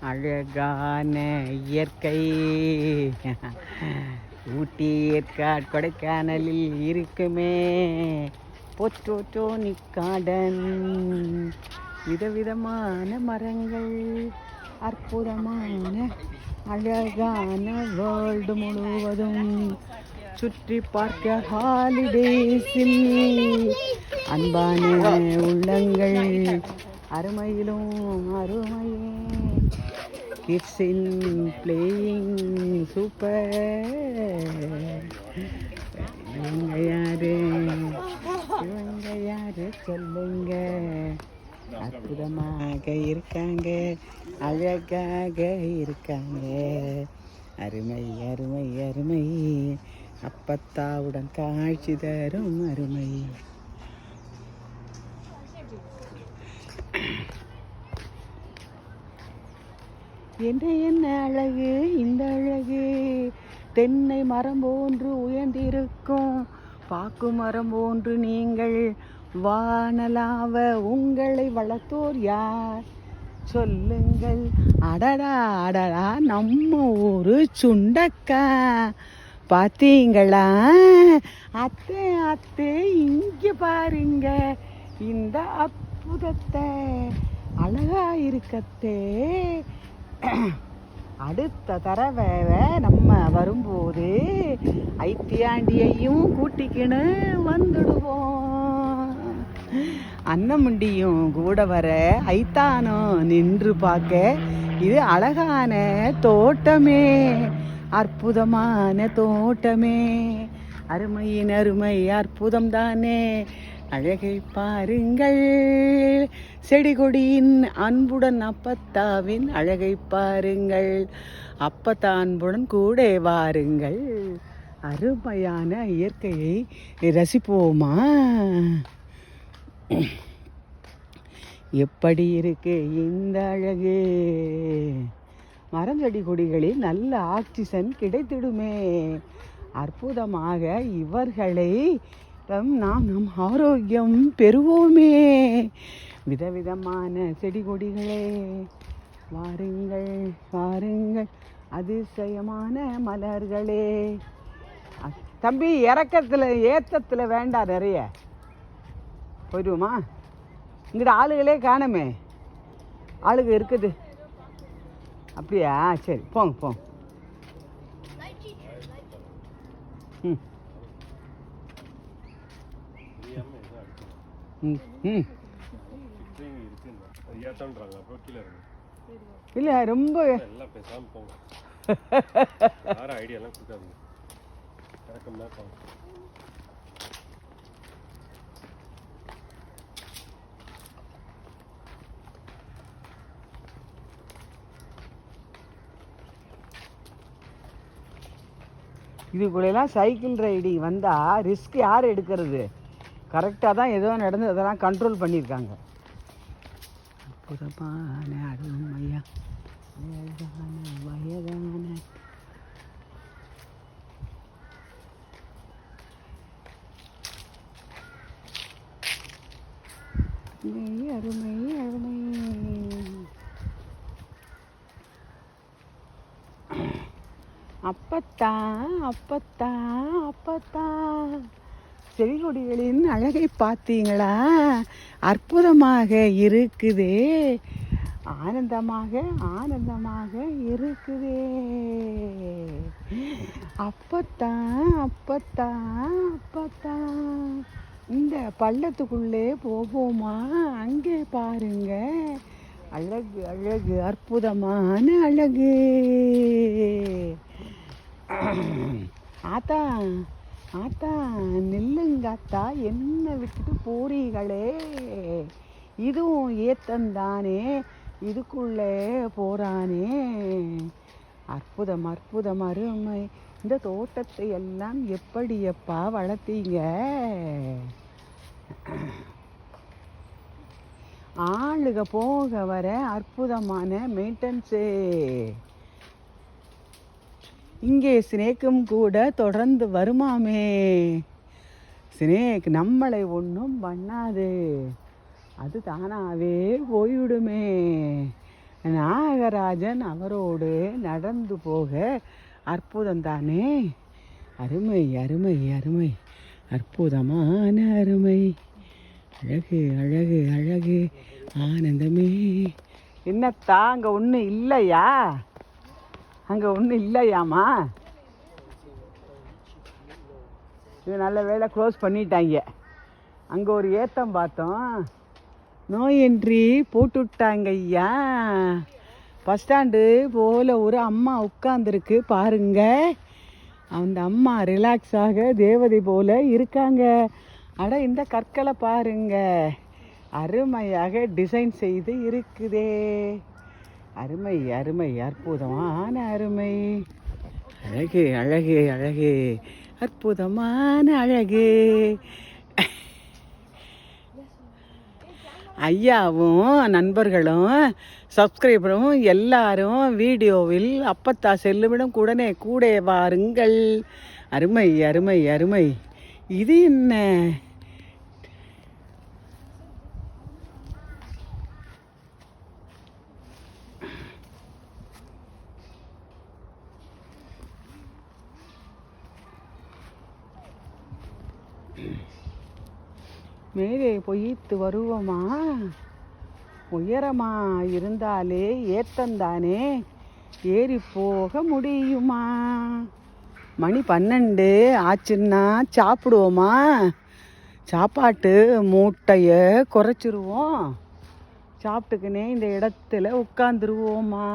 அழகான இயற்கை. ஊட்டி ஏற்காடு கொடைக்கானலில் இருக்குமே. பொற்றோட்டோனி கார்டன் விதவிதமான மரங்கள். அற்புதமான அழகான வேர்ல்டு முழுவதும். சுற்றி பார்க்க ஹாலிடேஸில் அன்பான உள்ளங்கள். அருமையிலும் அருமையே. கிட்ஸ் இன் பிளேயிங் சூப்பர் இவங்க யாரு? இவங்க யாரு? சொல்லுங்க. அற்புதமாக இருக்காங்க. அழகாக இருக்காங்க. அருமை அருமை அருமை. அப்பத்தாவுடன் காட்சி தரும் அருமை. என்ன என்ன அழகு இந்த அழகு? தென்னை மரம் போன்று உயர்ந்திருக்கும். பாக்கு மரம் போன்று நீங்கள் வானலாவ உங்களை வளர்த்தோர் யார்? சொல்லுங்கள். அடடா அடடா நம்ம ஊரு சுண்டக்கா. பார்த்தீங்களா அத்தை அத்தை இங்க பாருங்க. இந்த அற்புதத்தை அழகா இருக்கத்தே. அடுத்த தடவை நம்ம வரும்போது ஐத்தியாண்டியையும் கூட்டிக்கின்னு வந்துடுவோம். அன்னமுண்டியும் கூட வர ஐத்தானும் நின்று பார்க்க இது அழகான தோட்டமே. அற்புதமான தோட்டமே. அருமையின் அருமை அற்புதம் தானே அழகை பாருங்கள். செடி கொடியின் அன்புடன் அப்பத்தாவின் அழகை பாருங்கள். அப்பத்தா அன்புடன் கூட வாருங்கள். அருமையான இயற்கையை ரசிப்போமா? எப்படி இருக்கு இந்த அழகு? மரஞ்செடி கொடிகளில் நல்ல ஆக்சிஜன் கிடைத்திடுமே. அற்புதமாக இவர்களை நாம் நம் ஆரோக்கியம் பெறுவோமே. விதவிதமான செடி கொடிகளே வாருங்கள் வாருங்கள். அதிசயமான மலர்களே. தம்பி இறக்கத்தில் ஏத்தத்தில் வேண்டாம் நிறைய. போயிடுவோமா? இங்கிட்ட ஆளுகளே காணமே. ஆளுக இருக்குது. அப்படியா? சரி போங்க போங்க. ம். ம் கீழே இல்லை ரொம்ப எல்லாம் போங்க ஐடியாலாம் கொடுக்காதுங்க. இதுக்குள்ளெல்லாம் சைக்கிள் ரைடிங் வந்தால் ரிஸ்க் யார் எடுக்கிறது? கரெக்டாக தான் ஏதோ நடந்து அதெல்லாம் கண்ட்ரோல் பண்ணியிருக்காங்க. அற்புதமான வயதான அருமை அருமை. அப்பத்தா அப்பத்தா அப்பத்தா செடிகொடிகளின் அழகை பார்த்தீங்களா? அற்புதமாக இருக்குதே. ஆனந்தமாக ஆனந்தமாக இருக்குதே. அப்பத்தா அப்பத்தா அப்பத்தா இந்த பள்ளத்துக்குள்ளே போவோமா? அங்கே பாருங்க. அழகு அழகு அற்புதமான அழகு. ஆத்தா ஆத்தா நில்லுங்காத்தா என்ன விட்டுட்டு போறீங்களே. இதுவும் ஏத்தந்தானே. இதுக்குள்ளே போறானே. அற்புதம் அற்புதம் அருமை. இந்த தோட்டத்தை எல்லாம் எப்படியப்பா வளர்த்தீங்க? ஆளுக போக வர அற்புதமான மெயின்டெனன்ஸு இங்கே சினேக்கும் கூட தொடர்ந்து வருமாமே. சினேக் நம்மளை ஒன்றும் பண்ணாது. அது தானாவே போய்விடுமே. நாகராஜன் அவரோடு நடந்து போக அற்புதம் தானே. அருமை அருமை அருமை. அற்புதமான அருமை. அழகு அழகு அழகு. ஆனந்தமே. என்னத்தா அங்கே ஒன்றும் இல்லையா? அங்கே ஒன்றும் இல்லையாம்மா? இது நல்ல வேலை க்ளோஸ் பண்ணிட்டாங்க. அங்கே ஒரு ஏத்தம் பார்த்தோம். நோய் என்ட்ரி போட்டு விட்டாங்க ஐயா. பஸ் ஸ்டாண்டு போல ஒரு அம்மா உட்காந்துருக்கு பாருங்க. அந்த அம்மா ரிலாக்ஸாக தேவதை போல இருக்காங்க. ஆனால் இந்த கற்களை பாருங்க. அருமையாக டிசைன் செய்து இருக்குதே. அருமை அருமை அற்புதமான அருமை. அழகு அழகு அழகு அற்புதமான அழகு. ஐயாவும் நண்பர்களும் சப்ஸ்கிரைபரும் எல்லாரும் வீடியோவில் அப்பத்தா செல்லுமிடம் கூடனே கூட வாருங்கள். அருமை அருமை அருமை. இது என்ன? மேலே பொய்த்து வருவோமா? உயரமா இருந்தாலே ஏத்தந்தானே? ஏறி போக முடியுமா? மணி பன்னெண்டு ஆச்சுன்னா சாப்பிடுவோமா? சாப்பாட்டு மூட்டையை குறைச்சிருவோம். சாப்பிட்டுக்குன்னே இந்த இடத்துல உட்காந்துருவோமா